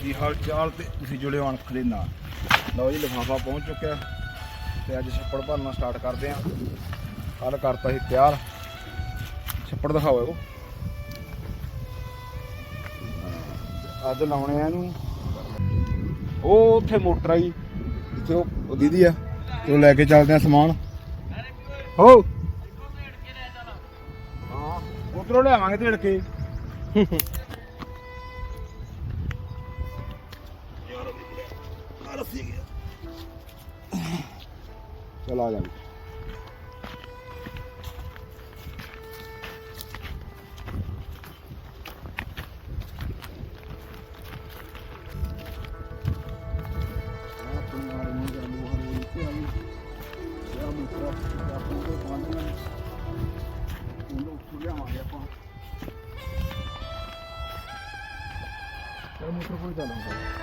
ਅਕਾਲ ਹਾਲ ਚਾਲ ਤੇ ਤੁਸੀਂ ਜੁੜੇ ਹੋ ਅਣਖ ਦੇ ਨਾਲ। ਲਓ ਜੀ, ਲਿਫਾਫਾ ਪਹੁੰਚ ਚੁੱਕਿਆ। ਤੇ ਅੱਜ ਛੱਪੜ ਭਰਨਾ ਸਟਾਰਟ ਕਰਦੇ ਆਂ ਕੱਲ ਕਰਤਾ ਸੀ ਤਿਆਰ। ਛੱਪੜ ਦਿਖਾਓ ਅੱਜ ਲਾਉਣੇ ਆ ਇਹਨੂੰ। ਉਹ ਉੱਥੇ ਮੋਟਰ ਆਈ ਜਿੱਥੇ ਉਹ ਦੀਦੀ ਆ, ਤੇ ਲੈ ਕੇ ਚੱਲਦੇ ਆ ਸਮਾਨ। ਹੋ! ਉਧਰੋਂ ਲਿਆਵਾਂਗੇ ਢੇੜ ਕੇ ਆ ਜਾ ਵੀ। ਆਪਣੀ ਆ ਗਈ ਯਾ ਮੋਟਰ ਕੋਲ ਚੱਲਾਂਗੇ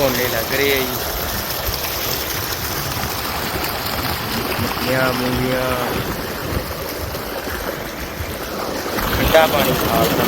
ਝੋਨੇ ਲੱਗ ਰਹੇ ਆ ਜੀ। ਮੱਕੀਆਂ ਮੂੰਗੀਆਂ ਠੰਡਾ ਪਾਣੀ ਖਾਲਦਾ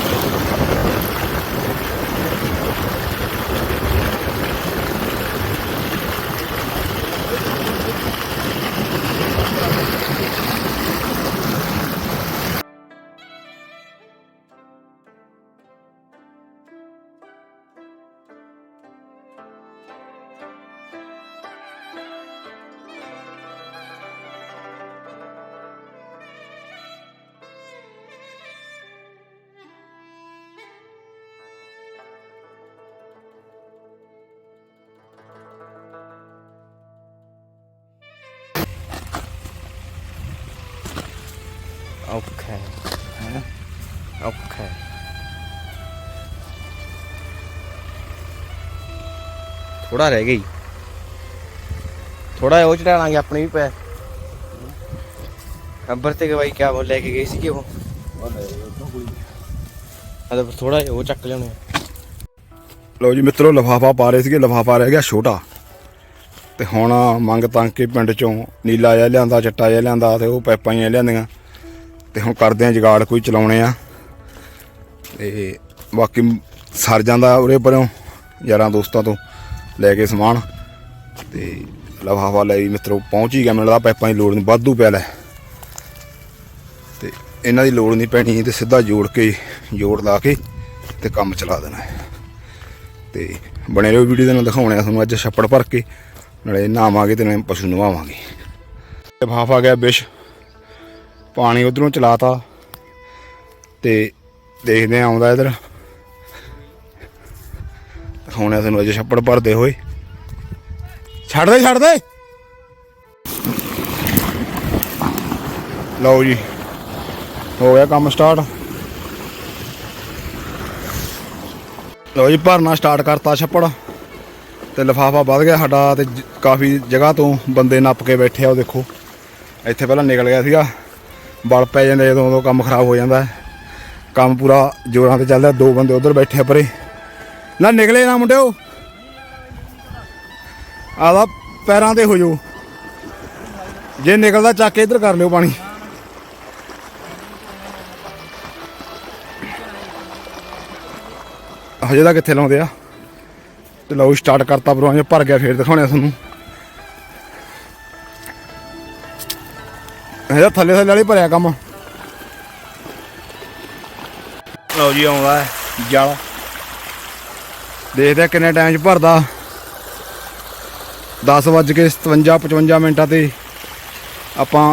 ਔਖਾ ਹੈ ਔਖਾ ਹੈ ਥੋੜਾ ਰਹਿ ਗਈ। ਥੋੜਾ ਉਹ ਚੜਾਣਾਂਗੇ ਆਪਣੀ ਵੀ ਪੈ। ਅੰਬਰ ਤੇ ਗਵਾਈ ਕਿਆ ਬੋਲ ਲੈ ਕੇ ਗਈ ਸੀ ਕਿ ਉਹ ਅਦਾ ਥੋੜਾ ਉਹ ਚੱਕ ਲਿਆਉਣੇ ਆ। ਲਓ ਜੀ ਮਿੱਤਰੋ ਲਫਾਫਾ ਪਾ ਰਹੇ ਸੀਗੇ ਲਫਾਫਾ ਰਹਿ ਗਿਆ ਛੋਟਾ। ਤੇ ਹੁਣ ਮੰਗ ਤੰਗ ਕੇ ਪਿੰਡ ਚੋਂ ਨੀਲਾ ਜਿਹਾ ਲਿਆਂਦਾ ਚਿੱਟਾ ਜਿਹਾ ਲਿਆਂਦਾ ਤੇ ਉਹ ਪੈਪਾਂ ਜਿਹੀਆਂ ਲਿਆਂਦੀਆਂ। ਤੇ ਹੁਣ ਕਰਦੇ ਆ ਜਗਾੜ, ਕੋਈ ਚਲਾਉਣੇ ਆ। ਤੇ ਬਾਕੀ ਸਰ ਜਾਂਦਾ ਉਰੇ ਪਰੋਂ, ਯਾਰਾਂ ਦੋਸਤਾਂ ਤੋਂ ਲੈ ਕੇ ਸਮਾਨ। ਤੇ ਲਫਾਫਾ ਲੈ ਵੀ ਮਿੱਤਰੋ, ਪਹੁੰਚ ਹੀ ਗਿਆ, ਮੈਨੂੰ ਲੱਗਦਾ ਪੈਪਾਂ ਦੀ ਲੋੜ ਨਹੀਂ, ਵਾਧੂ ਪਿਆ ਲੈ। ਤੇ ਇਹਨਾਂ ਦੀ ਲੋੜ ਨਹੀਂ ਪੈਣੀ, ਤੇ ਸਿੱਧਾ ਜੋੜ ਕੇ, ਜੋੜ ਲਾ ਕੇ ਤੇ ਕੰਮ ਚਲਾ ਦੇਣਾ ਹੈ। ਤੇ ਬਣੇ ਰਹੋ ਵੀਡੀਓ ਦੇ ਨਾਲ, ਦਿਖਾਉਣੇ ਆ ਤੁਹਾਨੂੰ ਅੱਜ ਛੱਪੜ ਭਰ ਕੇ, ਨਾਲੇ ਨਹਾਵਾਂਗੇ ਤੇ ਨਾਲੇ ਪਸ਼ੂ ਨਵਾਵਾਂਗੇ। ਲਿਫਾਫ ਗਿਆ ਬਿਸ਼। ਪਾਣੀ ਉਧਰੋਂ ਚਲਾਤਾ ਤੇ ਦੇਖਦੇ ਆ ਆਉਂਦਾ ਇਧਰ। ਦਿਖਾਉਣੇ ਤੁਹਾਨੂੰ ਅਜੇ ਛੱਪੜ ਭਰਦੇ ਹੋਏ। ਛੱਡ ਦੇ ਛੱਡ ਦੇ। ਲਓ ਜੀ, ਹੋ ਗਿਆ ਕੰਮ ਸਟਾਰਟ ਲਓ ਜੀ, ਭਰਨਾ ਸਟਾਰਟ ਕਰਤਾ ਛੱਪੜ। ਤੇ ਲਫਾਫਾ ਵੱਧ ਗਿਆ ਸਾਡਾ ਤੇ ਕਾਫੀ ਜਗ੍ਹਾ ਤੋਂ ਬੰਦੇ ਨੱਪ ਕੇ ਬੈਠੇ ਆ, ਉਹ ਦੇਖੋ। ਇੱਥੇ ਪਹਿਲਾਂ ਨਿਕਲ ਗਿਆ ਸੀਗਾ। ਬਲ ਪੈ ਜਾਂਦਾ ਜਦੋਂ ਉਦੋਂ ਕੰਮ ਖਰਾਬ ਹੋ ਜਾਂਦਾ। ਕੰਮ ਪੂਰਾ ਜੋਰਾਂ ਤੇ ਚੱਲਦਾ, ਦੋ ਬੰਦੇ ਉਧਰ ਬੈਠੇ ਆ ਪਰੇ। ਨਾ ਨਿਕਲੇ ਨਾ ਮੁੰਡਿਓ। ਆਦਾ ਪੈਰਾਂ ਤੇ ਹੋ ਜਾਓ। ਜੇ ਨਿਕਲਦਾ ਚੱਕ ਕੇ ਇੱਧਰ ਕਰ ਲਿਓ ਪਾਣੀ। ਹਜੇ ਤਾਂ ਕਿੱਥੇ ਲਾਉਂਦੇ ਆ? ਤੇ ਲਓ ਸਟਾਰਟ ਕਰਤਾ ਬਰੋ ਜੇ ਭਰ ਗਿਆ ਫੇਰ ਦਿਖਾਉਣੇ ਆ ਤੁਹਾਨੂੰ। ਇਹਦਾ ਥੱਲੇ ਥੱਲੇ ਵਾਲੀ ਭਰਿਆ ਕੰਮ। ਲਓ ਜੀ ਆਉਂਦਾ ਹੈ ਜਲ। ਦੇਖਦੇ ਆ ਕਿੰਨੇ ਟਾਈਮ 'ਚ ਭਰਦਾ। 10 ਵੱਜ ਕੇ 57 55 ਮਿੰਟਾਂ ਤੇ ਆਪਾਂ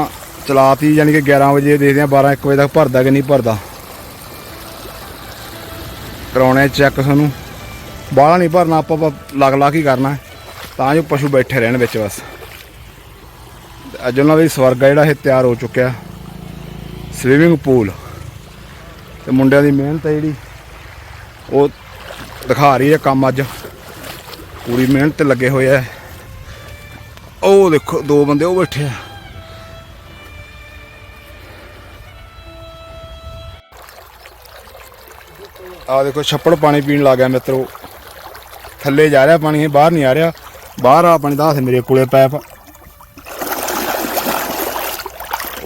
ਚਲਾਤੀ ਯਾਨੀ ਕਿ 11 ਵਜੇ ਦੇਖਦੇ ਆ 12 1 ਵਜੇ ਤੱਕ ਭਰਦਾ ਕਿ ਨਹੀਂ ਭਰਦਾ। ਕਰਾਉਣੇ ਚੈੱਕ ਸਾਨੂੰ। ਬਾਹਲਾ ਨਹੀਂ ਭਰਨਾ ਆਪਾਂ ਲਗ ਲਾ ਕੇ ਹੀ ਕਰਨਾ ਤਾਂ ਜੋ ਪਸ਼ੂ ਬੈਠੇ ਰਹਿਣ ਵਿੱਚ ਬਸ। ਅੱਜ ਉਹਨਾਂ ਲਈ ਸਵਰਗ ਆ ਜਿਹੜਾ ਇਹ ਤਿਆਰ ਹੋ ਚੁੱਕਿਆ। ਸਵੀਮਿੰਗ ਪੂਲ ਤੇ ਮੁੰਡਿਆਂ ਦੀ ਮਿਹਨਤ ਹੈ ਜਿਹੜੀ, ਉਹ ਦਿਖਾ ਰਹੀ ਹੈ ਕੰਮ ਅੱਜ। ਪੂਰੀ ਮਿਹਨਤ ਤੇ ਲੱਗੇ ਹੋਏ ਆ। ਉਹ ਦੇਖੋ, ਦੋ ਬੰਦੇ ਉਹ ਬੈਠੇ ਆ। ਆ ਦੇਖੋ, ਛੱਪੜ ਪਾਣੀ ਪੀਣ ਲੱਗ ਗਿਆ ਮਿੱਤਰੋ। ਥੱਲੇ ਜਾ ਰਿਹਾ ਪਾਣੀ, ਇਹ ਬਾਹਰ ਨਹੀਂ ਆ ਰਿਹਾ। ਬਾਹਰ ਆ ਪਾਣੀ ਦਾ ਹੱਥ ਮੇਰੇ ਕੋਲੇ ਪੈਪ।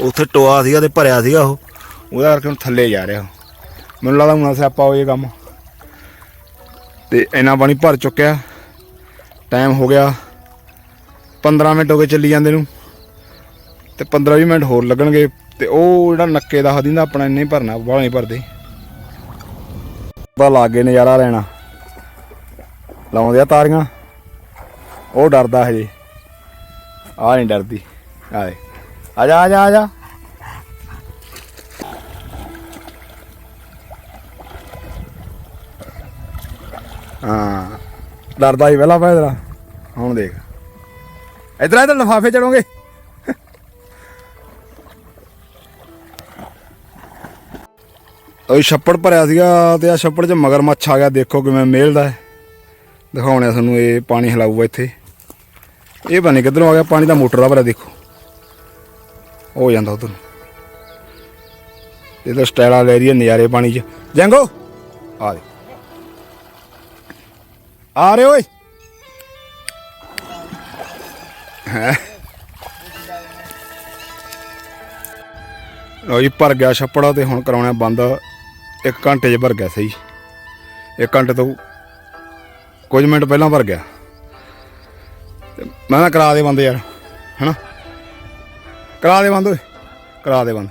ਉੱਥੇ ਟੋਆ ਸੀਗਾ ਤੇ ਭਰਿਆ ਸੀਗਾ ਉਹ। ਉਹਦਾ ਕਰਕੇ ਹੁਣ ਥੱਲੇ ਜਾ ਰਿਹਾ ਉਹ। ਮੈਨੂੰ ਲੱਗਦਾ ਹੁਣ ਸਿਆਪਾ ਹੋ ਇਹ ਕੰਮ ਤੇ ਇੰਨਾ ਪਾਣੀ ਭਰ ਚੁੱਕਿਆ। ਟਾਈਮ ਹੋ ਗਿਆ। 15 ਮਿੰਟ ਹੋ ਗਏ ਚੱਲੀ ਜਾਂਦੇ ਨੂੰ। ਤੇ 15 20 ਮਿੰਟ ਹੋਰ ਲੱਗਣਗੇ। ਤੇ ਉਹ ਜਿਹੜਾ ਨੱਕੇ ਦਾ ਹਦੀਂਦਾ ਆਪਣਾ ਇੰਨੇ ਹੀ ਭਰਨਾ, ਬਾਹਲਾ ਨਹੀਂ ਭਰਦੇ। ਬਾ ਲਾਗੇ ਨਜ਼ਾਰਾ ਲੈਣਾ। ਲਾਉਂਦੇ ਆ ਤਾਰੀਆਂ। ਉਹ ਡਰਦਾ ਹਜੇ। ਆ ਨਹੀਂ ਡਰਦੀ। ਆਏ ਆ ਜਾ ਆ ਜਾ ਆ ਜਾ ਹਾਂ, ਡਰਦਾ ਹੀ ਪਹਿਲਾਂ ਪੈਦਰਾ ਹੁਣ ਦੇਖ। ਇਧਰ ਇਧਰ ਲਫਾਫੇ ਚੜੋਗੇ। ਉਹ ਛੱਪੜ ਭਰਿਆ ਸੀਗਾ ਤੇ ਆ ਛੱਪੜ 'ਚ ਮਗਰਮੱਛ ਆ ਗਿਆ। ਦੇਖੋ ਕਿਵੇਂ ਮੇਲਦਾ ਹੈ। ਦਿਖਾਉਣੇ ਤੁਹਾਨੂੰ, ਇਹ ਪਾਣੀ ਹਲਾਊਗਾ ਇੱਥੇ। ਇਹ ਬਣੇ ਕਿੱਧਰੋਂ ਆ ਗਿਆ, ਪਾਣੀ ਦਾ ਮੋਟਰ ਦਾ ਭਰਿਆ, ਦੇਖੋ। ਹੋ ਜਾਂਦਾ ਉਧਰ ਇਹ ਤਾਂ ਸਟੈਲਾ ਲੈ ਰਹੀ ਹੈ, ਨਜ਼ਾਰੇ ਪਾਣੀ 'ਚ। ਜੰਗੋ, ਆ ਦੇ। ਆ ਰਹੇ ਓਏ। ਹੈਂ। ਜੀ, ਭਰ ਗਿਆ ਛੱਪੜਾ ਤੇ ਹੁਣ ਕਰਾਉਣਾ ਬੰਦ। 1 ਘੰਟੇ 'ਚ ਭਰ ਗਿਆ ਸਹੀ। 1 ਘੰਟੇ ਤੋਂ ਕੁਝ ਮਿੰਟ ਪਹਿਲਾਂ ਭਰ ਗਿਆ। ਮੈਂ ਨਾ ਕਰਾ ਦੇ ਬੰਦੇ ਯਾਰ, ਹਨਾ? ਕਰਾ ਦੇ ਬੰਦ ਓਏ, ਕਰਾ ਦੇ ਬੰਦ।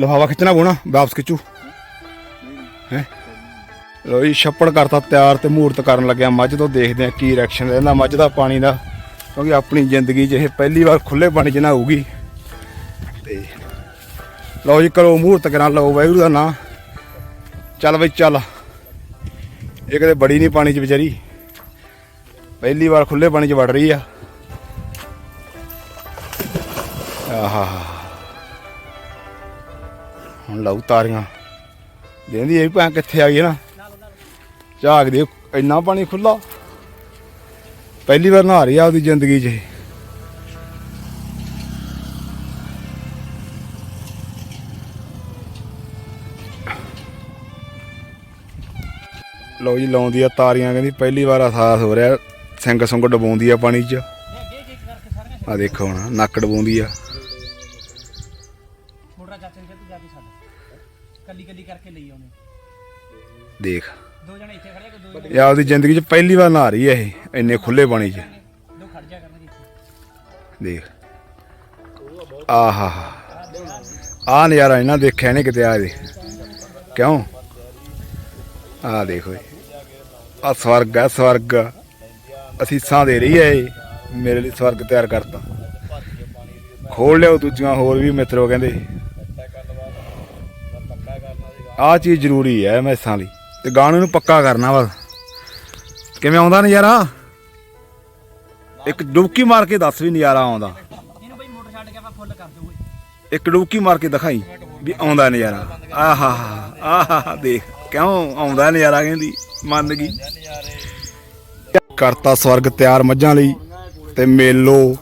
ਲਫ਼ਾਵਾ ਖਿੱਚਣਾ ਪਊਣਾ ਵਾਪਸ ਖਿੱਚੂ। ਹੈ? ਲੋ ਜੀ, ਛੱਪੜ ਕਰਤਾ ਤਿਆਰ ਤੇ ਮੂਰਤ ਕਰਨ ਲੱਗਿਆ। ਮੱਝ ਤੋਂ ਦੇਖਦੇ ਆ ਕੀ ਰਿਐਕਸ਼ਨ ਰਹਿੰਦਾ। ਮੱਝ ਦਾ ਪਾਣੀ ਦਾ, ਕਿਉਂਕਿ ਆਪਣੀ ਜ਼ਿੰਦਗੀ 'ਚ ਇਹ ਪਹਿਲੀ ਵਾਰ ਖੁੱਲੇ ਪਾਣੀ 'ਚ ਨਹਾਊਗੀ ਤੇ ਲਓ ਜੀ, ਕਰੋ ਮੂਰਤ ਕਰਾਂ। ਲਓ ਵਾਹਿਗੁਰੂ ਦਾ ਨਾਂ। ਚੱਲ ਬਈ, ਚੱਲ। ਇਹ ਕਦੇ ਬੜੀ ਨਹੀਂ ਪਾਣੀ 'ਚ ਵਿਚਾਰੀ। ਪਹਿਲੀ ਵਾਰ ਖੁੱਲੇ ਪਾਣੀ 'ਚ ਵੜ ਰਹੀ ਆ। ਆਹਾ। ਹੁਣ ਲਾਉ ਤਾਰੀਆਂ। ਦੇਂਦੀ ਇਹ ਭਾਂ ਕਿੱਥੇ ਆ ਗਈ ਨਾ? ਝਾਕ ਦੇ, ਇੰਨਾ ਪਾਣੀ ਖੁੱਲਾ ਪਹਿਲੀ ਵਾਰ ਨਹਾ ਰਹੀ ਆ ਉਹਦੀ ਜ਼ਿੰਦਗੀ 'ਚ ਲਓ ਜੀ, ਲਾਉਂਦੀ ਆ ਤਾਰੀਆਂ, ਕਹਿੰਦੀ ਪਹਿਲੀ ਵਾਰ ਅਹਿਸਾਸ ਹੋ ਰਿਹਾ ਸਿੰਘ ਸੁੰਗ ਡਬਾਉਂਦੀ ਆ ਪਾਣੀ 'ਚ। ਆ ਦੇਖੋ ਹੁਣ, ਨੱਕ ਡਬਾਉਂਦੀ ਆ। ਦੇਖ। ਦੋ ਜਣੇ ਇੱਥੇ ਖੜੇ ਕੋ ਦੋ ਇਹ ਆਪਦੀ ਜ਼ਿੰਦਗੀ 'ਚ ਪਹਿਲੀ ਵਾਰ ਨਹਾ ਰਹੀ ਹੈ ਇਹ, ਇੰਨੇ ਖੁੱਲੇ ਪਾਣੀ 'ਚ। ਦੋ ਖੜ ਜਾ ਕਰਨਗੇ ਦੇਖ। ਆਹਾ। ਆ ਨਜ਼ਾਰਾ ਇਹਨਾਂ ਦੇਖਿਆ ਨਹੀਂ ਕਿਤੇ ਆ ਦੇ ਕਿਉਂ? ਆ ਦੇਖੋ ਆ ਸਵਰਗ ਆ, ਸਵਰਗ। ਅਸੀਸਾਂ ਦੇ ਰਹੀ ਹੈ ਇਹ, ਮੇਰੇ ਲਈ ਸਵਰਗ ਤਿਆਰ ਕਰਤਾ। ਖੋਲ ਲਿਓ ਦੂਜੀਆਂ, ਹੋਰ ਵੀ ਮਿੱਤਰੋ ਕਹਿੰਦੇ। ਆ ਚੀਜ਼ ਜ਼ਰੂਰੀ ਹੈ ਮੈਸਾਂ ਲਈ। ਤੇ ਗਾਣੇ ਨੂੰ ਪੱਕਾ ਕਰਨਾ ਬਸ। ਕਿਵੇਂ ਆਉਂਦਾ ਨਜ਼ਾਰਾ? ਇੱਕ ਡੁਬਕੀ ਮਾਰ ਕੇ ਦੱਸ ਵੀ ਨਜ਼ਾਰਾ ਆਉਂਦਾ। ਇਹਨੂੰ ਬਈ ਮੋਟਰ ਛੱਡ ਕੇ ਆਪਾਂ ਫੁੱਲ ਕਰ ਦੋ ਓਏ ਇੱਕ ਡੁਬਕੀ ਮਾਰ ਕੇ ਦਿਖਾਈ ਵੀ ਆਉਂਦਾ ਨਜ਼ਾਰਾ। ਆਹਾ ਆਹਾ ਦੇਖ ਕਿਉਂ ਆਉਂਦਾ ਨਜ਼ਾਰਾ ਕਹਿੰਦੀ ਮੰਨ ਗਈ। ਕਰਤਾ ਸਵਰਗ ਤਿਆਰ ਮੱਝਾਂ ਲਈ ਤੇ ਮੇਲੋ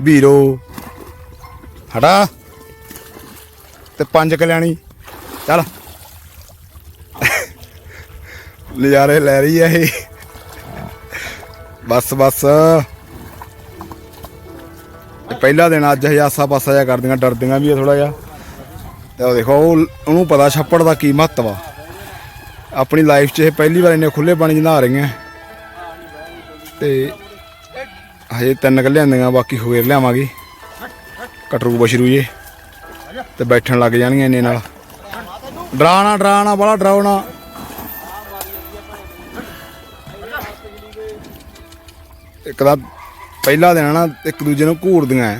ਵੀਰੋ ਹਟਾ। ਤੇ ਪੰਜ ਕਲਿਆਣੀ ਚੱਲ। ਨਜ਼ਾਰੇ ਲੈ ਰਹੀ ਆ ਇਹ। ਬਸ ਬਸ। ਤੇ ਪਹਿਲਾ ਦਿਨ ਅੱਜ ਇਹ ਆਸਾ ਪਾਸਾ ਜਿਹਾ ਕਰਦੀਆਂ, ਡਰਦੀਆਂ ਵੀ ਆ ਥੋੜਾ ਜਿਹਾ। ਤੇ ਉਹ ਦੇਖੋ ਉਹਨੂੰ ਪਤਾ ਛੱਪੜ ਦਾ ਕੀ ਮਹੱਤਵ ਆ। ਆਪਣੀ ਲਾਈਫ 'ਚ ਇਹ ਪਹਿਲੀ ਵਾਰ ਇੰਨੇ ਖੁੱਲੇ ਪਾਣੀ 'ਚ ਨਹਾ ਰਹੀਆਂ। ਤੇ ਹਜੇ ਤਿੰਨ ਕੱਲਿਆਂ ਦੀਆਂ ਬਾਕੀ ਹੋਰ ਲਿਆਵਾਂਗੇ। ਕਟਰੂ ਬਸ਼ਰੂ ਜੇ ਤੇ ਬੈਠਣ ਲੱਗ ਜਾਣਗੀਆਂ ਇੰਨੇ ਨਾਲ। ਡਰਾਣਾ ਡਰਾਣਾ ਬੜਾ ਡਰਾਉਣਾ। ਇੱਕ ਦਾ ਪਹਿਲਾ ਦਿਨ ਨਾ, ਇੱਕ ਦੂਜੇ ਨੂੰ ਘੂਰਦੀਆਂ ਐ।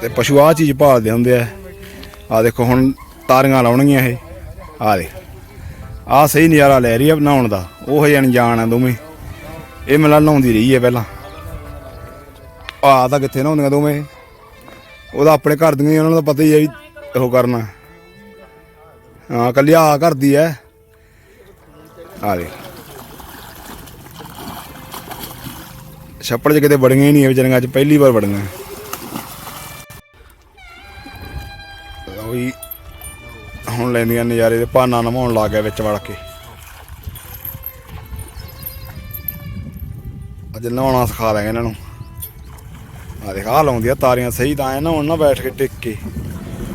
ਤੇ ਪਸ਼ੂ ਆ ਚੀਜ਼ ਭਾਲਦੇ ਹੁੰਦੇ ਆ ਆ ਦੇਖੋ, ਹੁਣ ਤਾਰੀਆਂ ਲਾਉਣਗੀਆਂ ਇਹ। ਆ ਦੇ ਆ ਸਹੀ ਨਜ਼ਾਰਾ ਲੈ ਰਹੀ ਆ ਬਣਾਉਣ ਦਾ। ਉਹ ਹਜੇ ਅਣਜਾਣ ਆ ਦੋਵੇਂ। ਇਹ ਮਿਲਾ ਨਹਾਉਂਦੀ ਰਹੀ ਹੈ ਪਹਿਲਾਂ। ਆ ਤਾਂ ਕਿੱਥੇ ਨਹਾਉਂਦੀਆਂ ਦੋਵੇਂ ਉਹਦਾ ਆਪਣੇ ਘਰ ਦੀਆਂ ਉਹਨਾਂ ਨੂੰ ਤਾਂ ਪਤਾ ਹੀ ਹੈ ਵੀ ਉਹ ਕਰਨਾ। ਹਾਂ, ਕੱਲੀ ਆ ਕਰਦੀ ਐ ਆ ਦੇ ਛੱਪੜ 'ਚ ਕਿਤੇ ਵੜੀਆਂ ਹੀ ਨਹੀਂ ਵਿਚਾਰੀਆਂ, ਅੱਜ ਪਹਿਲੀ ਵਾਰ ਵੜੀਆਂ। ਉਹੀ ਹੁਣ ਲੈਂਦੀਆਂ ਨਜ਼ਾਰੇ ਦੇ, ਭਾਨਾ ਨਵਾਉਣ ਲੱਗ ਗਿਆ ਵਿੱਚ ਵੜ ਕੇ। ਅੱਜ ਨਹਾਉਣਾ ਸਿਖਾ ਦਾਂਗੇ ਇਹਨਾਂ ਨੂੰ। ਆ ਦੇਖ, ਆਹ ਲਾਉਂਦੀ ਆ, ਤਾਰੀਆਂ ਸਹੀ ਤਾਂ ਐ ਨਹਾਉਣ ਨਾ ਬੈਠ ਕੇ ਟਿਕ ਕੇ।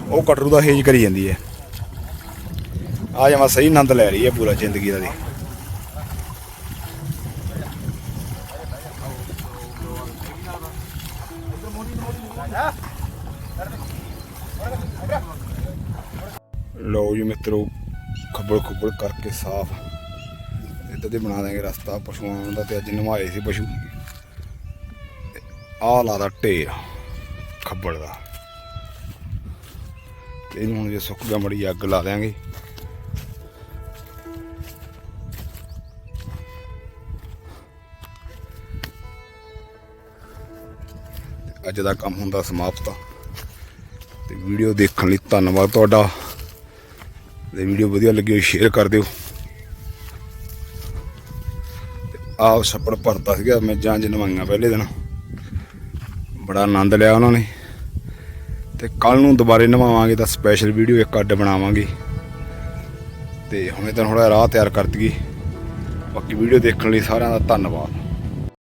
ਉਹ ਕਟਰੂ ਦਾ ਹੇਜ ਕਰੀ ਜਾਂਦੀ ਹੈ ਆ ਜਮਾ ਸਹੀ ਆਨੰਦ ਲੈ ਰਹੀ ਹੈ ਪੂਰਾ ਜ਼ਿੰਦਗੀ ਦਾ ਦੀ ਲਓ ਜੀ ਮਿੱਤਰੋ, ਖੱਬਲ ਖੁੱਬਲ ਕਰਕੇ ਸਾਫ਼। ਇੱਦਾਂ ਦੇ ਬਣਾ ਦਾਂਗੇ ਰਸਤਾ ਪਸ਼ੂਆਂ ਦਾ ਤੇ ਅੱਜ ਨਵਾਏ ਸੀ ਪਸ਼ੂ। ਆਹ ਲਾਦਾ ਢੇਰ, ਖੱਬੜ ਦਾ। ਤੇ ਇਹਨੂੰ ਹੁਣ ਜੇ ਸੁੱਕ ਗਿਆ, ਮੜੀ ਅੱਗ ਲਾ ਦਿਆਂਗੇ। ਅੱਜ ਦਾ ਕੰਮ ਹੁੰਦਾ ਸਮਾਪਤ। ਤੇ ਵੀਡੀਓ ਦੇਖਣ ਲਈ ਧੰਨਵਾਦ ਤੁਹਾਡਾ। ਤੇ ਵੀਡੀਓ ਵਧੀਆ ਲੱਗੀ ਹੋਈ, ਸ਼ੇਅਰ ਕਰ ਦਿਓ। ਆਪ ਛੱਪੜ ਭਰਤਾ ਸੀਗਾ, ਮੈਂ ਜਾਂਜ ਨਵਾਈਆਂ ਪਹਿਲੇ ਦਿਨ। ਬੜਾ ਆਨੰਦ ਲਿਆ ਉਹਨਾਂ ਨੇ। ਤੇ ਕੱਲ ਨੂੰ ਦੁਬਾਰੇ ਨਵਾਵਾਂਗੇ ਤਾਂ ਸਪੈਸ਼ਲ ਵੀਡੀਓ ਇੱਕ ਅੱਡ ਬਣਾਵਾਂਗੇ। ਤੇ ਹੁਣੇ ਤਾਂ ਥੋੜਾ ਰਾਹ ਤਿਆਰ ਕਰ ਬਾਕੀ ਵੀਡੀਓ ਦੇਖਣ ਲਈ ਸਾਰਿਆਂ ਦਾ ਧੰਨਵਾਦ।